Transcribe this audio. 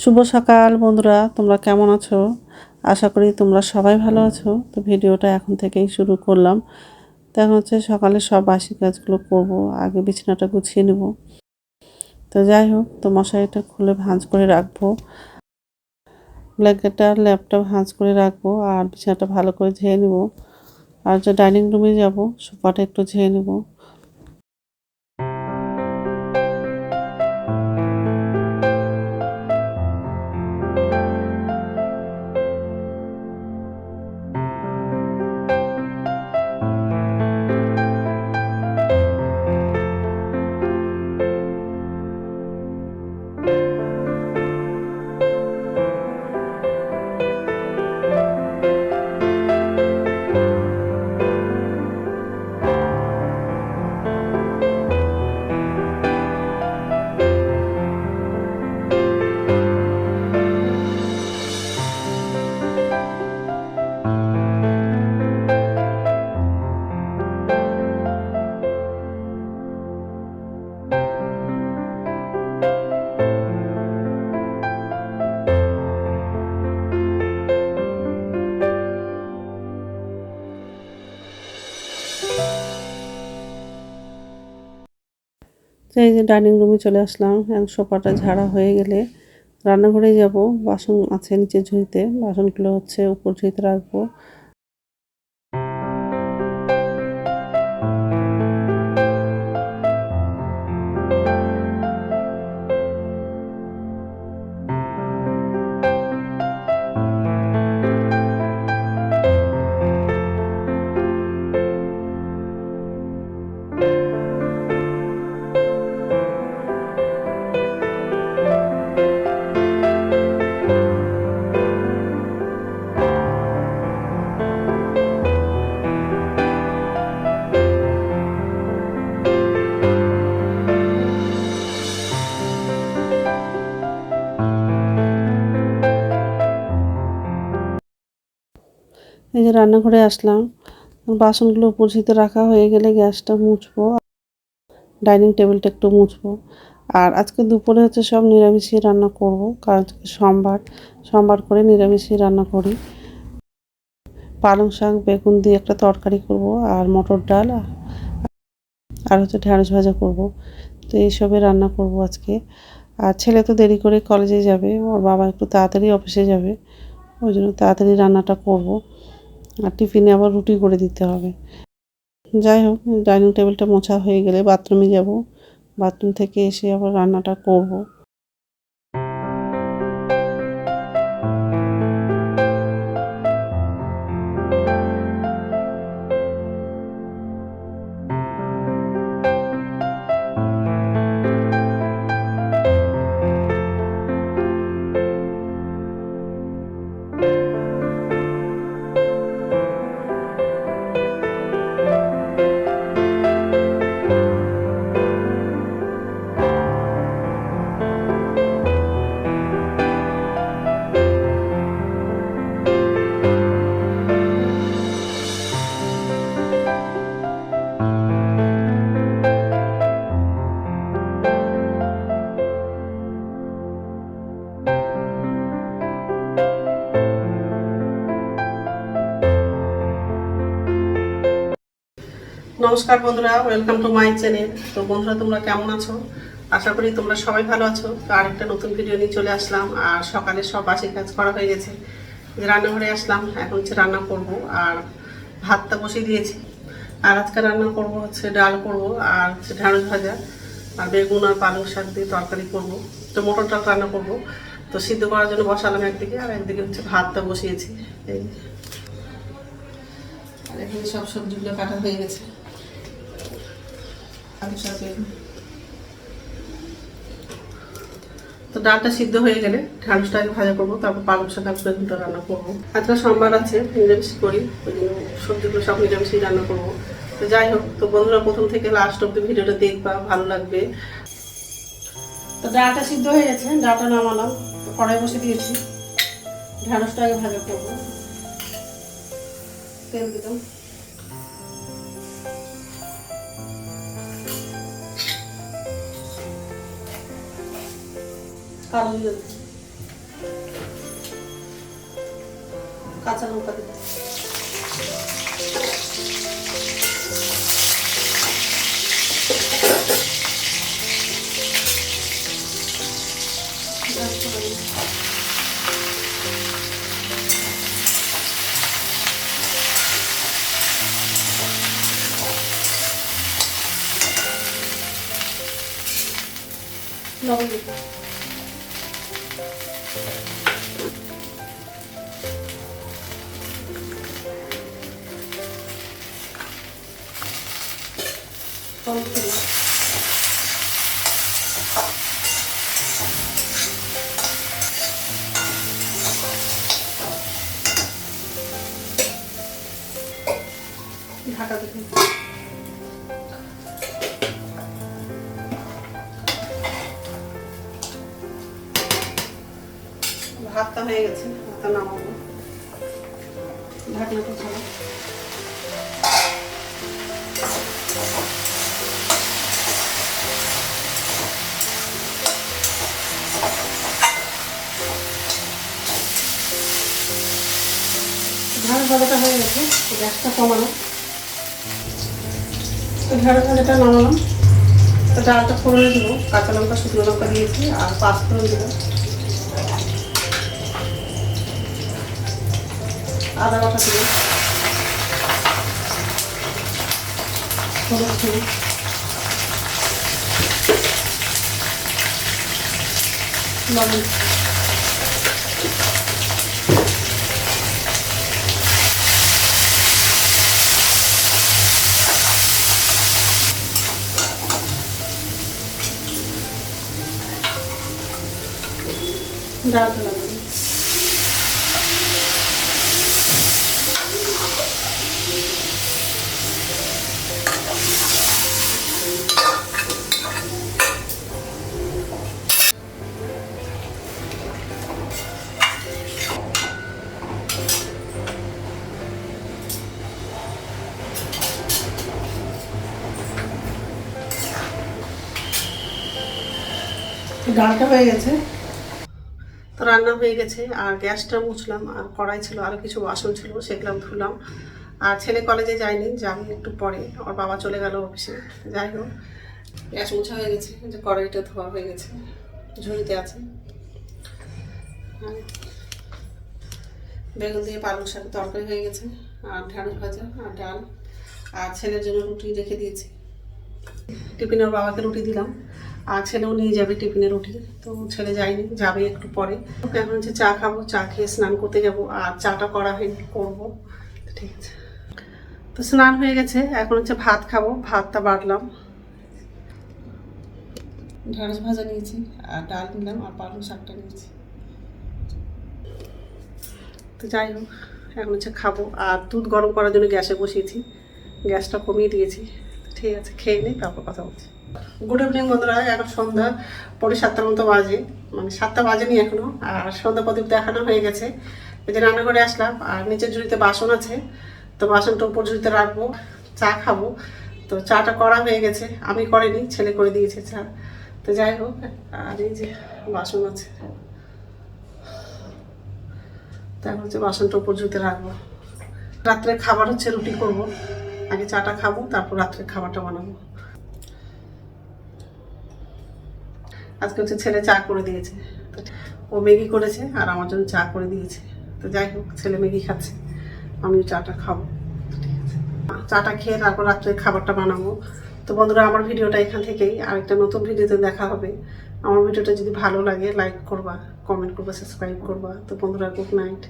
শুভ সকাল বন্ধুরা, তোমরা কেমন আছো? আশা করি তোমরা সবাই ভালো আছো। তো ভিডিওটা এখন থেকেই শুরু করলাম। তো এখন হচ্ছে সকালে সব বাসি কাজগুলো করব, আগে বিছানাটা গুছিয়ে নেব। তো যাই হোক, তো মশারিটা খুলে ভাঁজ করে রাখব। ব্ল্যাঙ্কেটটা ল্যাপটপ ভাঁজ করে রাখব আর বিছানাটা ভালো করে ঝেয়ে নেব। আর যে ডাইনিং রুমে যাব, সোফাটা একটু ঝেয়ে নেব। তো এই যে ডাইনিং রুমে চলে আসলাম, এখন সোফাটা ঝাড়া হয়ে গেলে রান্নাঘরে যাব। বাসন আছে নিচে ঝুঁইতে বাসনগুলো হচ্ছে উপর ঝুঁইতে রাখব। রান্নাঘরে আসলাম। বাসনগুলো উপর ঝুঁইতে রাখা হয়ে গেলে গ্যাসটা মুছবো। ডাইনিং টেবিলটা একটু মুছবো। আর আজকে দুপুরে হচ্ছে সব নিরামিষই রান্না করব। কারণ সোমবার। সোমবার করে নিরামিষই রান্না করি। পালং শাক, বেগুন দিয়ে একটা তরকারি করব আর মটর ডাল আর হচ্ছে ঢ্যাঁড়স ভাজা করব। তো এইসবে রান্না করব আজকে। আর ছেলে তো দেরি করে কলেজে যাবে। ওর বাবা একটু তাড়াতাড়ি অফিসে যাবে। ওই জন্য তাড়াতাড়ি রান্নাটা করব। আর টিফিনে আবার রুটি করে দিতে হবে। যাই হোক ডাইনিং টেবিলটা মোছা হয়ে গেলে বাথরুমে যাব। বাথরুম থেকে এসে আবার রান্নাটা করব। নমস্কার বন্ধুরা ওয়েলকাম টু মাই চ্যানেল তো বন্ধুরা, তোমরা কেমন আছো? আশা করি তোমরা সবাই ভালো আছো। তো আরেকটা নতুন ভিডিও নিয়ে চলে আসলাম। আর সকালে সব বাসি কাজ করা হয়ে গেছে। রান্নাঘরে আসলাম, এখন হচ্ছে রান্না করব। আর ভাতটা বসিয়ে দিয়েছি। আর আজকে রান্না করব হচ্ছে ডাল করব আর হচ্ছে ঢ্যাঁড়স ভাজা। আর বেগুন আর পালং শাক দিয়ে তরকারি করব। তো মটর ডাল রান্না করব। তো সিদ্ধ করার জন্য বসালাম একদিকে, আর একদিকে হচ্ছে ভাতটা বসিয়েছি। এই এখানে সব সবজিগুলো কাটা হয়ে গেছে। আলু তো ডালটা সিদ্ধ হয়ে গেলে ঢ্যাঁড়সটা আগে ভাজা করব, তারপর পালং শাক আর বেগুনটা রান্না করব। আজকে সোমবার আছে, নিরামিষ করি, ওই জন্য সবজিগুলো সব নিরামিষই রান্না করব। তো যাই হোক, তো বন্ধুরা প্রথম থেকে লাস্ট অব্দি ভিডিওটা দেখবা, ভালো লাগবে। তো ডালটা সিদ্ধ হয়ে গেছে, ডালটা নামালাম কড়াই বসে দিয়েছি। ঢ্যাঁড়সটা আগে ভাজা করব। তেল দিলাম। কালো কাঁচা লঙ্কা দিতে। লবণ ঢাকা দিতে ভাতটা হয়ে গেছে, ভাতটা নামাবো। ঢাকনাটা ছাড়া ঢাড় ভাজাটা হয়ে গেছে গ্যাসটা কমানো। ঢাড় ভাজাটা নামালাম। তো ডালটা ফোড়নে দেবো। কাঁচা লঙ্কা, শুকনো লঙ্কা দিয়েছি, আর পাঁচ ফোড়ন দেবো। আদা বাটা দেবো। দেবো। লবণ ডালটা ডালটা হয়ে গেছে। রান্না হয়ে গেছে, আর গ্যাসটা মুছলাম, আর কড়াই ছিল আরও কিছু বাসন ছিল সেগুলো ধুলাম। আর ছেলে কলেজে যায়নি যাবে একটু পরে, ওর বাবা চলে গেল অফিসে যাই হোক, গ্যাস মুছা হয়ে গেছে যে কড়াইটা ধোয়া হয়ে গেছে, ঝুড়িতে আছে। বেগুন দিয়ে পালং শাক তরকারি হয়ে গেছে, আর ঢ্যাঁড়স ভাজা, আর ডাল, আর ছেলের জন্য রুটি রেখে দিয়েছি। টিফিনের বাবাকে রুটি দিলাম। আর ছেলেও নিয়ে যাবে টিফিনে রুটি, তো ছেলে যায়নি, যাবে একটু পরে। এখন হচ্ছে চা খাব, চা খেয়ে স্নান করতে যাব, আর চাটা করা হয়নি, করব। ঠিক আছে। তো স্নান হয়ে গেছে, এখন হচ্ছে ভাত খাব, ভাতটা বাড়লাম ঢেঁড়স ভাজা নিয়েছি, আর ডাল নিলাম, আর পালং শাকটা নিয়েছি। তো যাই হোক, এখন হচ্ছে খাব, আর দুধ গরম করার জন্য গ্যাসে বসিয়েছি। গ্যাসটা কমিয়ে দিয়েছি। ঠিক আছে, খেয়ে নিই তারপর কথা বলছি। গুড ইভিনিং বন্ধুরা, এখন সন্ধ্যা পরে সাতটার মতো বাজে। মানে সাতটা বাজেনি এখনও, আর সন্ধ্যা প্রদীপ দেখানো হয়ে গেছে। এই যে রান্নাঘরে আসলাম, আর নিচের ঝুড়িতে বাসন আছে, তো বাসনটা উপর ঝুড়িতে রাখব, চা খাব। তো চাটা করা হয়ে গেছে, আমি করিনি, ছেলে করে দিয়েছে চা। তো যাই হোক, আর এই যে বাসন আছে। তারপর হচ্ছে বাসনটা উপর ঝুড়িতে রাখব। রাত্রে খাবার হচ্ছে রুটি করব। আগে চাটা খাব, তারপর রাত্রে খাবারটা বানাবো। আজকে হচ্ছে ছেলে চা করে দিয়েছে। ও ম্যাগি করেছে আর আমার জন্য চা করে দিয়েছে। তো যাই হোক, ছেলে ম্যাগি খাচ্ছে আমি চাটা খাব। চাটা খেয়ে তারপর রাত্রে খাবারটা বানাবো। তো বন্ধুরা, আমার ভিডিওটা এখান থেকেই। আরেকটা নতুন ভিডিওতে দেখা হবে। আমার ভিডিওটা যদি ভালো লাগে লাইক করবা কমেন্ট করবা সাবস্ক্রাইব করবা। তো বন্ধুরা গুড নাইট